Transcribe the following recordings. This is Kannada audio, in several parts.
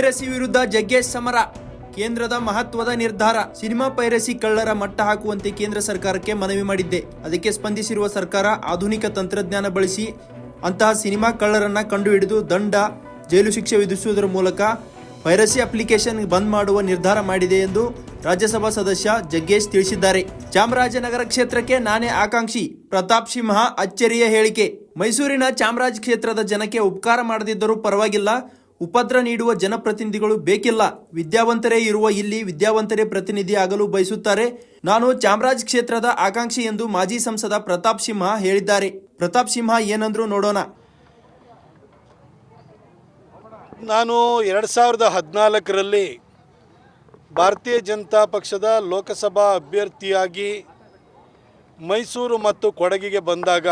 ಪೈರಸಿ ವಿರುದ್ಧ ಜಗ್ಗೇಶ್ ಸಮರ. ಕೇಂದ್ರದ ಮಹತ್ವದ ನಿರ್ಧಾರ, ಸಿನಿಮಾ ಪೈರಸಿ ಕಳ್ಳರ ಮಟ್ಟ ಹಾಕುವಂತೆ ಕೇಂದ್ರ ಸರ್ಕಾರಕ್ಕೆ ಮನವಿ ಮಾಡಿದ್ದೆ. ಅದಕ್ಕೆ ಸ್ಪಂದಿಸಿರುವ ಸರ್ಕಾರ ಆಧುನಿಕ ತಂತ್ರಜ್ಞಾನ ಬಳಸಿ ಅಂತಹ ಸಿನಿಮಾ ಕಳ್ಳರನ್ನ ಕಂಡುಹಿಡಿದು ದಂಡ, ಜೈಲು ಶಿಕ್ಷೆ ವಿಧಿಸುವುದರ ಮೂಲಕ ಪೈರಸಿ ಅಪ್ಲಿಕೇಶನ್ ಬಂದ್ ಮಾಡುವ ನಿರ್ಧಾರ ಮಾಡಿದೆ ಎಂದು ರಾಜ್ಯಸಭಾ ಸದಸ್ಯ ಜಗ್ಗೇಶ್ ತಿಳಿಸಿದ್ದಾರೆ. ಚಾಮರಾಜನಗರ ಕ್ಷೇತ್ರಕ್ಕೆ ನಾನೇ ಆಕಾಂಕ್ಷಿ. ಪ್ರತಾಪ್ ಸಿಂಹ ಅಚ್ಚರಿಯ ಹೇಳಿಕೆ. ಮೈಸೂರಿನ ಚಾಮರಾಜ ಕ್ಷೇತ್ರದ ಜನಕ್ಕೆ ಉಪಕಾರ ಮಾಡದಿದ್ದರೂ ಪರವಾಗಿಲ್ಲ. ಉಪದ್ರ ನೀಡುವ ಜನಪ್ರತಿನಿಧಿಗಳು ಬೇಕಿಲ್ಲ. ವಿದ್ಯಾವಂತರೇ ಇರುವ ಇಲ್ಲಿ ವಿದ್ಯಾವಂತರೇ ಪ್ರತಿನಿಧಿ ಆಗಲು ಬಯಸುತ್ತಾರೆ. ನಾನು ಚಾಮರಾಜ್ ಕ್ಷೇತ್ರದ ಆಕಾಂಕ್ಷಿ ಎಂದು ಮಾಜಿ ಸಂಸದ ಪ್ರತಾಪ್ ಸಿಂಹ ಹೇಳಿದ್ದಾರೆ. ಪ್ರತಾಪ್ ಸಿಂಹ ಏನಂದ್ರು ನೋಡೋಣ. ನಾನು ಎರಡು ಸಾವಿರದ ಹದಿನಾಲ್ಕರಲ್ಲಿ ಭಾರತೀಯ ಜನತಾ ಪಕ್ಷದ ಲೋಕಸಭಾ ಅಭ್ಯರ್ಥಿಯಾಗಿ ಮೈಸೂರು ಮತ್ತು ಕೊಡಗಿಗೆ ಬಂದಾಗ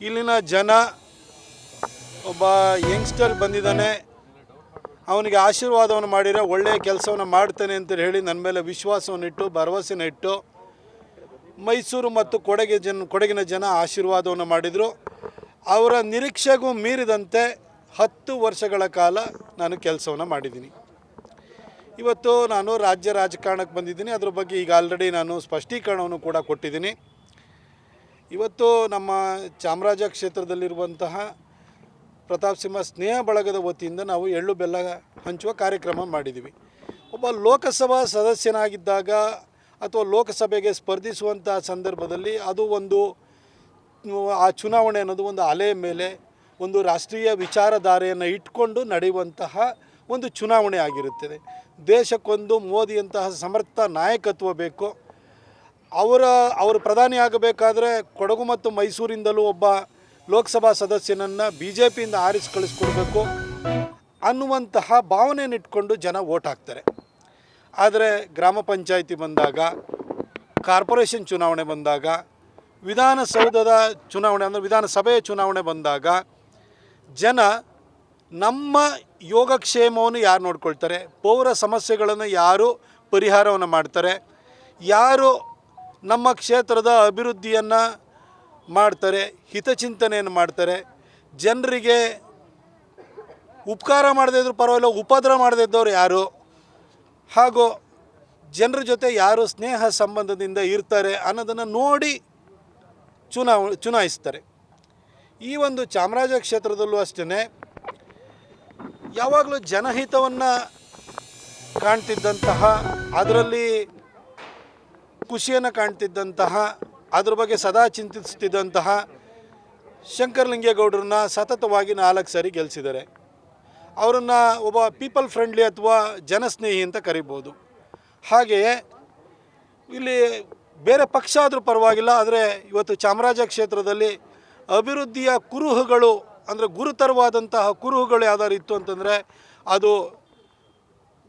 ಇಲ್ಲಿನ ಜನ ಒಬ್ಬ ಯಂಗ್ಸ್ಟರ್ ಬಂದಿದ್ದಾನೆ. ಅವನಿಗೆ ಆಶೀರ್ವಾದವನ್ನು ಮಾಡಿರೋ ಒಳ್ಳೆಯ ಕೆಲಸವನ್ನು ಮಾಡ್ತೇನೆ ಅಂತ ಹೇಳಿ ನನ್ನ ಮೇಲೆ ವಿಶ್ವಾಸವನ್ನಿಟ್ಟು ಭರವಸೆನ ಇಟ್ಟು ಮೈಸೂರು ಮತ್ತು ಕೊಡಗೆ ಜನ, ಕೊಡಗಿನ ಜನ ಆಶೀರ್ವಾದವನ್ನು ಮಾಡಿದರು. ಅವರ ನಿರೀಕ್ಷೆಗೂ ಮೀರಿದಂತೆ ಹತ್ತು ವರ್ಷಗಳ ಕಾಲ ನಾನು ಕೆಲಸವನ್ನು ಮಾಡಿದ್ದೀನಿ. ಇವತ್ತು ನಾನು ರಾಜ್ಯ ರಾಜಕಾರಣಕ್ಕೆ ಬಂದಿದ್ದೀನಿ. ಅದ್ರ ಬಗ್ಗೆ ಈಗ ಆಲ್ರೆಡಿ ನಾನು ಸ್ಪಷ್ಟೀಕರಣವನ್ನು ಕೂಡ ಕೊಟ್ಟಿದ್ದೀನಿ. ಇವತ್ತು ನಮ್ಮ ಚಾಮರಾಜ ಕ್ಷೇತ್ರದಲ್ಲಿರುವಂತಹ ಪ್ರತಾಪ್ ಸಿಂಹ ಸ್ನೇಹ ಬಳಗದ ವತಿಯಿಂದ ನಾವು ಎಳ್ಳು ಬೆಲ್ಲ ಹಂಚುವ ಕಾರ್ಯಕ್ರಮ ಮಾಡಿದ್ದೀವಿ. ಒಬ್ಬ ಲೋಕಸಭಾ ಸದಸ್ಯನಾಗಿದ್ದಾಗ ಅಥವಾ ಲೋಕಸಭೆಗೆ ಸ್ಪರ್ಧಿಸುವಂಥ ಸಂದರ್ಭದಲ್ಲಿ ಅದು ಒಂದು, ಆ ಚುನಾವಣೆ ಅನ್ನೋದು ಒಂದು ಅಲೆ ಮೇಲೆ ಒಂದು ರಾಷ್ಟ್ರೀಯ ವಿಚಾರಧಾರೆಯನ್ನು ಇಟ್ಕೊಂಡು ನಡೆಯುವಂತಹ ಒಂದು ಚುನಾವಣೆ ಆಗಿರುತ್ತದೆ. ದೇಶಕ್ಕೊಂದು ಮೋದಿಯಂತಹ ಸಮರ್ಥ ನಾಯಕತ್ವ ಬೇಕು. ಅವರ, ಅವರು ಪ್ರಧಾನಿ ಆಗಬೇಕಾದ್ರೆ ಕೊಡಗು ಮತ್ತು ಮೈಸೂರಿಂದಲೂ ಒಬ್ಬ ಲೋಕಸಭಾ ಸದಸ್ಯನನ್ನು ಬಿ ಜೆ ಪಿಯಿಂದ ಆರಿಸಿ ಕಳಿಸ್ಕೊಡ್ಬೇಕು ಅನ್ನುವಂತಹ ಭಾವನೆಯನ್ನಿಟ್ಕೊಂಡು ಜನ ಓಟ್ ಹಾಕ್ತಾರೆ. ಆದರೆ ಗ್ರಾಮ ಪಂಚಾಯಿತಿ ಬಂದಾಗ, ಕಾರ್ಪೊರೇಷನ್ ಚುನಾವಣೆ ಬಂದಾಗ, ವಿಧಾನಸೌಧದ ಚುನಾವಣೆ ಅಂದರೆ ವಿಧಾನಸಭೆಯ ಚುನಾವಣೆ ಬಂದಾಗ ಜನ ನಮ್ಮ ಯೋಗಕ್ಷೇಮವನ್ನು ಯಾರು ನೋಡ್ಕೊಳ್ತಾರೆ? ಪೌರ ಸಮಸ್ಯೆಗಳನ್ನು ಯಾರು ಪರಿಹಾರವನ್ನು ಮಾಡ್ತಾರೆ? ಯಾರು ನಮ್ಮ ಕ್ಷೇತ್ರದ ಅಭಿವೃದ್ಧಿಯನ್ನು ಮಾಡ್ತಾರೆ, ಹಿತಚಿಂತನೆಯನ್ನು ಮಾಡ್ತಾರೆ. ಜನರಿಗೆ ಉಪಕಾರ ಮಾಡದೇ ಇದ್ರು ಪರವಾಗಿಲ್ಲ, ಉಪದ್ರ ಮಾಡದೇ ಇದ್ದವ್ರು ಯಾರು? ಹಾಗೂ ಜನರ ಜೊತೆ ಯಾರು ಸ್ನೇಹ ಸಂಬಂಧದಿಂದ ಇರ್ತಾರೆ ಅನ್ನೋದನ್ನು ನೋಡಿ ಚುನಾವ ಚುನಾಯಿಸ್ತಾರೆ. ಈ ಒಂದು ಚಾಮರಾಜ ಕ್ಷೇತ್ರದಲ್ಲೂ ಅಷ್ಟೇ ಯಾವಾಗಲೂ ಜನಹಿತವನ್ನು ಕಾಣ್ತಿದ್ದಂತಹ, ಅದರಲ್ಲಿ ಖುಷಿಯನ್ನು ಕಾಣ್ತಿದ್ದಂತಹ ಅದ್ರ ಬಗ್ಗೆ ಸದಾ ಚಿಂತಿಸುತ್ತಿದ್ದಂತಹ ಶಂಕರಲಿಂಗೇಗೌಡರನ್ನ ಸತತವಾಗಿ ನಾಲ್ಕು ಸಾರಿ ಗೆಲ್ಲಿಸಿದ್ದಾರೆ ಅವರನ್ನು ಒಬ್ಬ ಪೀಪಲ್ ಫ್ರೆಂಡ್ಲಿ ಅಥವಾ ಜನಸ್ನೇಹಿ ಅಂತ ಕರಿಬೋದು. ಹಾಗೆಯೇ ಇಲ್ಲಿ ಬೇರೆ ಪಕ್ಷ ಆದರೂ ಪರವಾಗಿಲ್ಲ, ಆದರೆ ಇವತ್ತು ಚಾಮರಾಜ ಕ್ಷೇತ್ರದಲ್ಲಿ ಅಭಿವೃದ್ಧಿಯ ಕುರುಹುಗಳು, ಅಂದರೆ ಗುರುತರವಾದಂತಹ ಕುರುಹುಗಳು ಯಾವ್ದಾದ್ರು ಇತ್ತು ಅಂತಂದರೆ ಅದು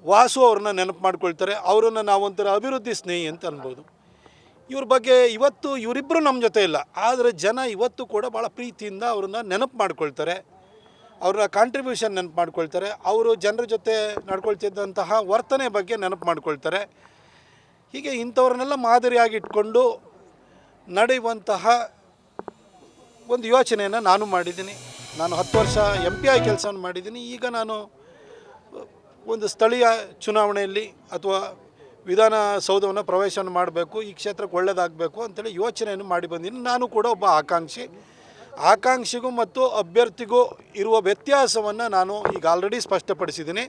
ವಾಸು ಅವ್ರನ್ನ ನೆನಪು ಮಾಡ್ಕೊಳ್ತಾರೆ. ಅವರನ್ನು ನಾವೊಂಥರ ಅಭಿವೃದ್ಧಿ ಸ್ನೇಹಿ ಅಂತ ಅನ್ಬೋದು. ಇವ್ರ ಬಗ್ಗೆ ಇವತ್ತು ಇವರಿಬ್ಬರು ನಮ್ಮ ಜೊತೆ ಇಲ್ಲ. ಆದರೆ ಜನ ಇವತ್ತು ಕೂಡ ಭಾಳ ಪ್ರೀತಿಯಿಂದ ಅವ್ರನ್ನ ನೆನಪು ಮಾಡ್ಕೊಳ್ತಾರೆ. ಅವರ ಕಾಂಟ್ರಿಬ್ಯೂಷನ್ ನೆನಪು ಮಾಡ್ಕೊಳ್ತಾರೆ. ಅವರು ಜನರ ಜೊತೆ ನಡ್ಕೊಳ್ತಿದ್ದಂತಹ ವರ್ತನೆ ಬಗ್ಗೆ ನೆನಪು ಮಾಡ್ಕೊಳ್ತಾರೆ. ಹೀಗೆ ಇಂಥವ್ರನ್ನೆಲ್ಲ ಮಾದರಿಯಾಗಿ ಇಟ್ಕೊಂಡು ನಡೆಯುವಂತಹ ಒಂದು ಯೋಚನೆಯನ್ನು ನಾನು ಮಾಡಿದ್ದೀನಿ. ನಾನು ಹತ್ತು ವರ್ಷ ಎಂ ಪಿ ಐ ಕೆಲಸವನ್ನು ಮಾಡಿದ್ದೀನಿ. ಈಗ ನಾನು ಒಂದು ಸ್ಥಳೀಯ ಚುನಾವಣೆಯಲ್ಲಿ ಅಥವಾ ವಿಧಾನಸೌಧವನ್ನು ಪ್ರವೇಶವನ್ನು ಮಾಡಬೇಕು, ಈ ಕ್ಷೇತ್ರಕ್ಕೆ ಒಳ್ಳೆಯದಾಗಬೇಕು ಅಂತೇಳಿ ಯೋಚನೆಯನ್ನು ಮಾಡಿ ಬಂದಿದ್ದೀನಿ ನಾನು ಕೂಡ ಒಬ್ಬ ಆಕಾಂಕ್ಷಿ. ಆಕಾಂಕ್ಷಿಗೂ ಮತ್ತು ಅಭ್ಯರ್ಥಿಗೂ ಇರುವ ವ್ಯತ್ಯಾಸವನ್ನು ನಾನು ಈಗ ಆಲ್ರೆಡಿ ಸ್ಪಷ್ಟಪಡಿಸಿದ್ದೀನಿ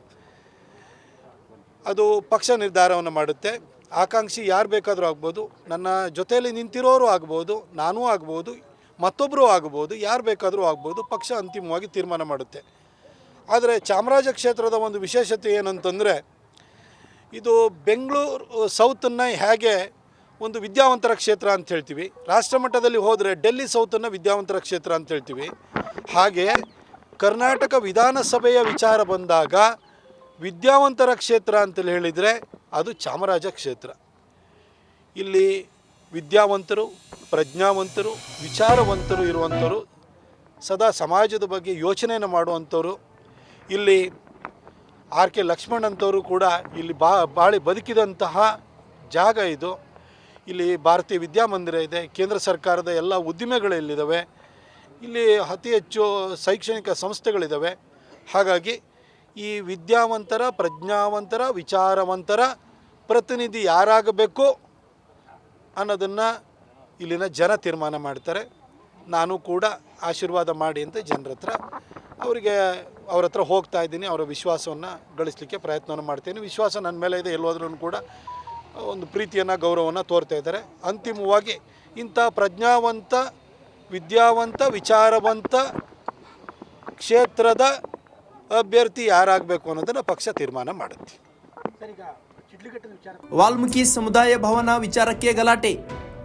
ಅದು ಪಕ್ಷ ನಿರ್ಧಾರವನ್ನು ಮಾಡುತ್ತೆ. ಆಕಾಂಕ್ಷಿ ಯಾರು ಬೇಕಾದರೂ ಆಗ್ಬೋದು, ನನ್ನ ಜೊತೆಯಲ್ಲಿ ನಿಂತಿರೋರು ಆಗ್ಬೋದು, ನಾನೂ ಆಗ್ಬೋದು ಮತ್ತೊಬ್ಬರು ಆಗ್ಬೋದು, ಯಾರು ಬೇಕಾದರೂ ಆಗ್ಬೋದು, ಪಕ್ಷ ಅಂತಿಮವಾಗಿ ತೀರ್ಮಾನ ಮಾಡುತ್ತೆ. ಆದರೆ ಚಾಮರಾಜ ಕ್ಷೇತ್ರದ ಒಂದು ವಿಶೇಷತೆ ಏನಂತಂದರೆ ಇದು ಬೆಂಗಳೂರು ಸೌತನ್ನು ಹೇಗೆ ಒಂದು ವಿದ್ಯಾವಂತರ ಕ್ಷೇತ್ರ ಅಂತ ಹೇಳ್ತೀವಿ. ರಾಷ್ಟ್ರ ಮಟ್ಟದಲ್ಲಿ ಹೋದರೆ ಡೆಲ್ಲಿ ಸೌತನ್ನು ವಿದ್ಯಾವಂತರ ಕ್ಷೇತ್ರ ಅಂತ ಹೇಳ್ತೀವಿ. ಹಾಗೆ ಕರ್ನಾಟಕ ವಿಧಾನಸಭೆಯ ವಿಚಾರ ಬಂದಾಗ ವಿದ್ಯಾವಂತರ ಕ್ಷೇತ್ರ ಅಂತೇಳಿ ಹೇಳಿದರೆ ಅದು ಚಾಮರಾಜ ಕ್ಷೇತ್ರ. ಇಲ್ಲಿ ವಿದ್ಯಾವಂತರು, ಪ್ರಜ್ಞಾವಂತರು, ವಿಚಾರವಂತರು ಇರುವಂಥವರು, ಸದಾ ಸಮಾಜದ ಬಗ್ಗೆ ಯೋಚನೆಯನ್ನು ಮಾಡುವಂಥವರು. ಇಲ್ಲಿ ಆರ್ ಕೆ ಲಕ್ಷ್ಮಣ್ ಅಂತವರು ಕೂಡ ಇಲ್ಲಿ ಬಾ, ಬಾಳಿ ಬದುಕಿದಂತಹ ಜಾಗ ಇದು. ಇಲ್ಲಿ ಭಾರತೀಯ ವಿದ್ಯಾಮಂದಿರ ಇದೆ, ಕೇಂದ್ರ ಸರ್ಕಾರದ ಎಲ್ಲ ಉದ್ದಿಮೆಗಳು ಇಲ್ಲಿದ್ದಾವೆ ಇಲ್ಲಿ ಅತಿ ಹೆಚ್ಚು ಶೈಕ್ಷಣಿಕ ಸಂಸ್ಥೆಗಳಿದ್ದಾವೆ ಹಾಗಾಗಿ ಈ ವಿದ್ಯಾವಂತರ, ಪ್ರಜ್ಞಾವಂತರ, ವಿಚಾರವಂತರ ಪ್ರತಿನಿಧಿ ಯಾರಾಗಬೇಕು ಅನ್ನೋದನ್ನು ಇಲ್ಲಿನ ಜನ ತೀರ್ಮಾನ ಮಾಡ್ತಾರೆ. ನಾನು ಕೂಡ ಆಶೀರ್ವಾದ ಮಾಡಿ ಅಂತ ಜನರ ಹತ್ರ ಅವರಿಗೆ ಅವ್ರ ಹತ್ರ ಹೋಗ್ತಾ ಇದ್ದೀನಿ ಅವರ ವಿಶ್ವಾಸವನ್ನು ಗಳಿಸಲಿಕ್ಕೆ ಪ್ರಯತ್ನವನ್ನು ಮಾಡ್ತೀನಿ. ವಿಶ್ವಾಸ ನನ್ನ ಮೇಲೆ ಇದೆ ಎಲ್ಲೋದ್ರೂ ಕೂಡ ಒಂದು ಪ್ರೀತಿಯನ್ನು ಗೌರವವನ್ನು ತೋರ್ತಾ ಇದ್ದಾರೆ. ಅಂತಿಮವಾಗಿ ಇಂಥ ಪ್ರಜ್ಞಾವಂತ ವಿದ್ಯಾವಂತ ವಿಚಾರವಂತ ಕ್ಷೇತ್ರದ ಅಭ್ಯರ್ಥಿ ಯಾರಾಗಬೇಕು ಅನ್ನೋದನ್ನು ಪಕ್ಷ ತೀರ್ಮಾನ ಮಾಡುತ್ತೆ. ವಾಲ್ಮೀಕಿ ಸಮುದಾಯ ಭವನ ವಿಚಾರಕ್ಕೆ ಗಲಾಟೆ.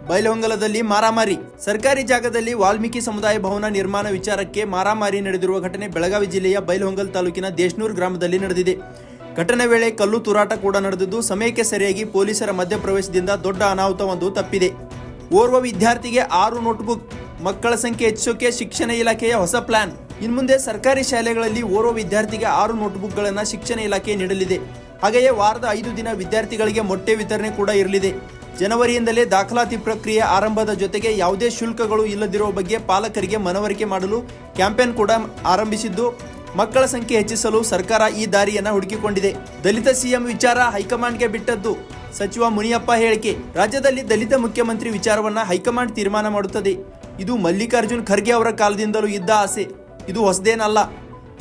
ಬೈಲಹೊಂಗಲದಲ್ಲಿ ಮಾರಾಮಾರಿ. ಸರ್ಕಾರಿ ಜಾಗದಲ್ಲಿ ವಾಲ್ಮೀಕಿ ಸಮುದಾಯ ಭವನ ನಿರ್ಮಾಣ ವಿಚಾರಕ್ಕೆ ಮಾರಾಮಾರಿ ನಡೆದಿರುವ ಘಟನೆ ಬೆಳಗಾವಿ ಜಿಲ್ಲೆಯ ಬೈಲಹೊಂಗಲ್ ತಾಲೂಕಿನ ದೇಶನೂರ್ ಗ್ರಾಮದಲ್ಲಿ ನಡೆದಿದೆ. ಘಟನೆ ವೇಳೆ ಕಲ್ಲು ತೂರಾಟ ಕೂಡ ನಡೆದಿದ್ದು, ಸಮಯಕ್ಕೆ ಸರಿಯಾಗಿ ಪೊಲೀಸರ ಮಧ್ಯಪ್ರವೇಶದಿಂದ ದೊಡ್ಡ ಅನಾಹುತವೊಂದು ತಪ್ಪಿದೆ. ಓರ್ವ ವಿದ್ಯಾರ್ಥಿಗೆ ಆರು ನೋಟ್ಬುಕ್, ಮಕ್ಕಳ ಸಂಖ್ಯೆ ಹೆಚ್ಚಿಸೋಕೆ ಶಿಕ್ಷಣ ಇಲಾಖೆಯ ಹೊಸ ಪ್ಲಾನ್. ಇನ್ಮುಂದೆ ಸರ್ಕಾರಿ ಶಾಲೆಗಳಲ್ಲಿ ಓರ್ವ ವಿದ್ಯಾರ್ಥಿಗೆ ಆರು ನೋಟ್ಬುಕ್ಗಳನ್ನು ಶಿಕ್ಷಣ ಇಲಾಖೆ ನೀಡಲಿದೆ. ಹಾಗೆಯೇ ವಾರದ ಐದು ದಿನ ವಿದ್ಯಾರ್ಥಿಗಳಿಗೆ ಮೊಟ್ಟೆ ವಿತರಣೆ ಕೂಡ ಇರಲಿದೆ. ಜನವರಿಯಿಂದಲೇ ದಾಖಲಾತಿ ಪ್ರಕ್ರಿಯೆ ಆರಂಭದ ಜೊತೆಗೆ ಯಾವುದೇ ಶುಲ್ಕಗಳು ಇಲ್ಲದಿರುವ ಬಗ್ಗೆ ಪಾಲಕರಿಗೆ ಮನವರಿಕೆ ಮಾಡಲು ಕ್ಯಾಂಪೇನ್ ಕೂಡ ಆರಂಭಿಸಿದ್ದು, ಮಕ್ಕಳ ಸಂಖ್ಯೆ ಹೆಚ್ಚಿಸಲು ಸರ್ಕಾರ ಈ ದಾರಿಯನ್ನ ಹುಡುಕಿಕೊಂಡಿದೆ. ದಲಿತ ಸಿಎಂ ವಿಚಾರ ಹೈಕಮಾಂಡ್ಗೆ ಬಿಟ್ಟದ್ದು. ಸಚಿವ ಮುನಿಯಪ್ಪ ಹೇಳಿಕೆ, ರಾಜ್ಯದಲ್ಲಿ ದಲಿತ ಮುಖ್ಯಮಂತ್ರಿ ವಿಚಾರವನ್ನ ಹೈಕಮಾಂಡ್ ತೀರ್ಮಾನ ಮಾಡುತ್ತದೆ. ಇದು ಮಲ್ಲಿಕಾರ್ಜುನ್ ಖರ್ಗೆ ಅವರ ಕಾಲದಿಂದಲೂ ಇದ್ದ ಆಸೆ. ಇದು ಹೊಸದೇನಲ್ಲ.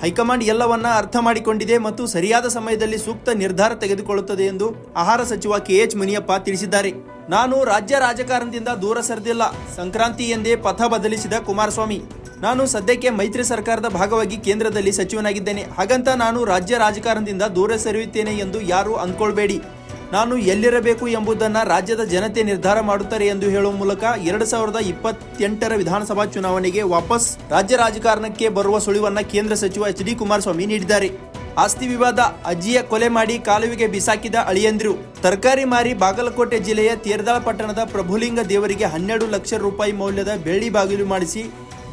ಹೈಕಮಾಂಡ್ ಎಲ್ಲವನ್ನ ಅರ್ಥ ಮಾಡಿಕೊಂಡಿದೆ ಮತ್ತು ಸರಿಯಾದ ಸಮಯದಲ್ಲಿ ಸೂಕ್ತ ನಿರ್ಧಾರ ತೆಗೆದುಕೊಳ್ಳುತ್ತದೆ ಎಂದು ಆಹಾರ ಸಚಿವ ಕೆಎಚ್ ಮುನಿಯಪ್ಪ ತಿಳಿಸಿದ್ದಾರೆ. ನಾನು ರಾಜ್ಯ ರಾಜಕಾರಣದಿಂದ ದೂರ ಸರಿದಿಲ್ಲ. ಸಂಕ್ರಾಂತಿ ಎಂದೇ ಪಥ ಬದಲಿಸಿದ ಕುಮಾರಸ್ವಾಮಿ. ನಾನು ಸದ್ಯಕ್ಕೆ ಮೈತ್ರಿ ಸರ್ಕಾರದ ಭಾಗವಾಗಿ ಕೇಂದ್ರದಲ್ಲಿ ಸಚಿವನಾಗಿದ್ದೇನೆ. ಹಾಗಂತ ನಾನು ರಾಜ್ಯ ರಾಜಕಾರಣದಿಂದ ದೂರ ಸರಿಯುತ್ತೇನೆ ಎಂದು ಯಾರೂ ಅಂದ್ಕೊಳ್ಬೇಡಿ. ನಾನು ಎಲ್ಲಿರಬೇಕು ಎಂಬುದನ್ನು ರಾಜ್ಯದ ಜನತೆ ನಿರ್ಧಾರ ಮಾಡುತ್ತಾರೆ ಎಂದು ಹೇಳುವ ಮೂಲಕ ಎರಡು ಸಾವಿರದ ಇಪ್ಪತ್ತೆಂಟರ ವಿಧಾನಸಭಾ ಚುನಾವಣೆಗೆ ವಾಪಸ್ ರಾಜ್ಯ ರಾಜಕಾರಣಕ್ಕೆ ಬರುವ ಸುಳಿವನ್ನ ಕೇಂದ್ರ ಸಚಿವ ಎಚ್ ಡಿ ಕುಮಾರಸ್ವಾಮಿ ನೀಡಿದ್ದಾರೆ. ಆಸ್ತಿ ವಿವಾದ, ಅಜ್ಜಿಯ ಕೊಲೆ ಮಾಡಿ ಕಾಲುವಿಗೆ ಬಿಸಾಕಿದ ಅಳಿಯಂದ್ರು. ತರಕಾರಿ ಮಾರಿ ಬಾಗಲಕೋಟೆ ಜಿಲ್ಲೆಯ ತೇರ್ದಾಳ ಪಟ್ಟಣದ ಪ್ರಭುಲಿಂಗ ದೇವರಿಗೆ ಹನ್ನೆರಡು ಲಕ್ಷ ರೂಪಾಯಿ ಮೌಲ್ಯದ ಬೆಳ್ಳಿ ಬಾಗಿಲು ಮಾಡಿಸಿ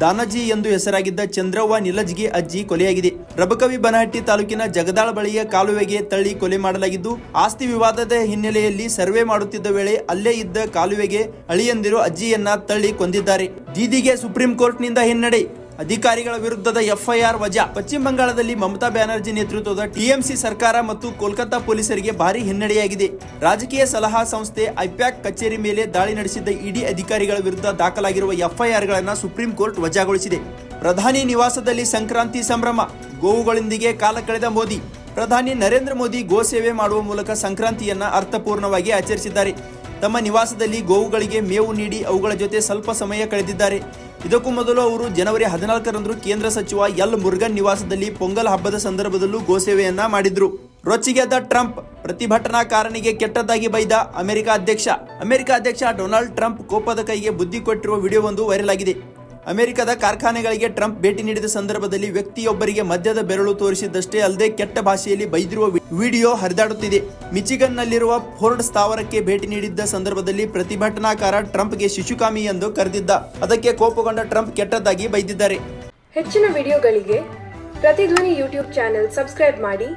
ದಾನಜಿ ಎಂದು ಹೆಸರಾಗಿದ್ದ ಚಂದ್ರವ್ವ ನಿಲಜ್ಗಿ ಅಜ್ಜಿ ಕೊಲೆಯಾಗಿದೆ. ರಬಕವಿ ಬನಹಟ್ಟಿ ತಾಲೂಕಿನ ಜಗದಾಳ ಬಳಿಯ ಕಾಲುವೆಗೆ ತಳ್ಳಿ ಕೊಲೆ ಮಾಡಲಾಗಿದ್ದು, ಆಸ್ತಿ ವಿವಾದದ ಹಿನ್ನೆಲೆಯಲ್ಲಿ ಸರ್ವೆ ಮಾಡುತ್ತಿದ್ದ ವೇಳೆ ಅಲ್ಲೇ ಇದ್ದ ಕಾಲುವೆಗೆ ಅಳಿಯಂದಿರು ಅಜ್ಜಿಯನ್ನ ತಳ್ಳಿ ಕೊಂದಿದ್ದಾರೆ. ದೀದಿಗೆ ಸುಪ್ರೀಂ ಕೋರ್ಟ್ನಿಂದ ಹಿನ್ನಡೆ. ಅಧಿಕಾರಿಗಳ ವಿರುದ್ಧದ ಎಫ್ಐಆರ್ ವಜಾ. ಪಶ್ಚಿಮ ಬಂಗಾಳದಲ್ಲಿ ಮಮತಾ ಬ್ಯಾನರ್ಜಿ ನೇತೃತ್ವದ ಟಿಎಂಸಿ ಸರ್ಕಾರ ಮತ್ತು ಕೋಲ್ಕತ್ತಾ ಪೊಲೀಸರಿಗೆ ಭಾರಿ ಹಿನ್ನಡೆಯಾಗಿದೆ. ರಾಜಕೀಯ ಸಲಹಾ ಸಂಸ್ಥೆ ಐಪ್ಯಾಕ್ ಕಚೇರಿ ಮೇಲೆ ದಾಳಿ ನಡೆಸಿದ್ದ ಇಡಿ ಅಧಿಕಾರಿಗಳ ವಿರುದ್ಧ ದಾಖಲಾಗಿರುವ ಎಫ್ಐಆರ್ಗಳನ್ನು ಸುಪ್ರೀಂ ಕೋರ್ಟ್ ವಜಾಗೊಳಿಸಿದೆ. ಪ್ರಧಾನಿ ನಿವಾಸದಲ್ಲಿ ಸಂಕ್ರಾಂತಿ ಸಂಭ್ರಮ, ಗೋವುಗಳೊಂದಿಗೆ ಕಾಲ ಕಳೆದ ಮೋದಿ. ಪ್ರಧಾನಿ ನರೇಂದ್ರ ಮೋದಿ ಗೋ ಸೇವೆ ಮಾಡುವ ಮೂಲಕ ಸಂಕ್ರಾಂತಿಯನ್ನು ಅರ್ಥಪೂರ್ಣವಾಗಿ ಆಚರಿಸಿದ್ದಾರೆ. ತಮ್ಮ ನಿವಾಸದಲ್ಲಿ ಗೋವುಗಳಿಗೆ ಮೇವು ನೀಡಿ ಅವುಗಳ ಜೊತೆ ಸ್ವಲ್ಪ ಸಮಯ ಕಳೆದಿದ್ದಾರೆ. ಇದಕ್ಕೂ ಮೊದಲು ಅವರು ಜನವರಿ ಹದಿನಾಲ್ಕರಂದು ಕೇಂದ್ರ ಸಚಿವ ಎಲ್ ಮುರುಗನ್ ನಿವಾಸದಲ್ಲಿ ಪೊಂಗಲ್ ಹಬ್ಬದ ಸಂದರ್ಭದಲ್ಲೂ ಗೋಸೇವೆಯನ್ನ ಮಾಡಿದ್ರು. ರೊಚ್ಚಿಗೆದ್ದ ಟ್ರಂಪ್ ಪ್ರತಿಭಟನಾಕಾರನಿಗೆ ಕೆಟ್ಟದ್ದಾಗಿ ಬೈದ ಅಮೆರಿಕ ಅಧ್ಯಕ್ಷ. ಅಮೆರಿಕ ಅಧ್ಯಕ್ಷ ಡೊನಾಲ್ಡ್ ಟ್ರಂಪ್ ಕೋಪದ ಕೈಗೆ ಬುದ್ಧಿ ಕೊಟ್ಟಿರುವ ವಿಡಿಯೋವೊಂದು ವೈರಲ್ ಆಗಿದೆ. ಅಮೆರಿಕದ ಕಾರ್ಖಾನೆಗಳಿಗೆ ಟ್ರಂಪ್ ಭೇಟಿ ನೀಡಿದ ಸಂದರ್ಭದಲ್ಲಿ ವ್ಯಕ್ತಿಯೊಬ್ಬರಿಗೆ ಮದ್ಯದ ಬೆರಳು ತೋರಿಸಿದ್ದಷ್ಟೇ ಅಲ್ಲದೆ ಕೆಟ್ಟ ಭಾಷೆಯಲ್ಲಿ ಬೈದಿರುವ ವಿಡಿಯೋ ಹರಿದಾಡುತ್ತಿದೆ. ಮಿಚಿಗನ್ನಲ್ಲಿರುವ ಫೋರ್ಡ್ ಸ್ಥಾವರಕ್ಕೆ ಭೇಟಿ ನೀಡಿದ್ದ ಸಂದರ್ಭದಲ್ಲಿ ಪ್ರತಿಭಟನಾಕಾರ ಟ್ರಂಪ್ಗೆ ಶಿಶುಕಾಮಿ ಎಂದು ಕರೆದಿದ್ದ. ಅದಕ್ಕೆ ಕೋಪಗೊಂಡ ಟ್ರಂಪ್ ಕೆಟ್ಟದ್ದಾಗಿ ಬೈದಿದ್ದಾರೆ. ಹೆಚ್ಚಿನ ವಿಡಿಯೋಗಳಿಗೆ ಪ್ರತಿಧ್ವನಿ ಯೂಟ್ಯೂಬ್ ಚಾನೆಲ್ ಸಬ್ಸ್ಕ್ರೈಬ್ ಮಾಡಿ,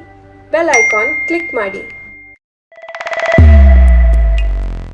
ಬೆಲ್ ಐಕಾನ್ ಕ್ಲಿಕ್ ಮಾಡಿ.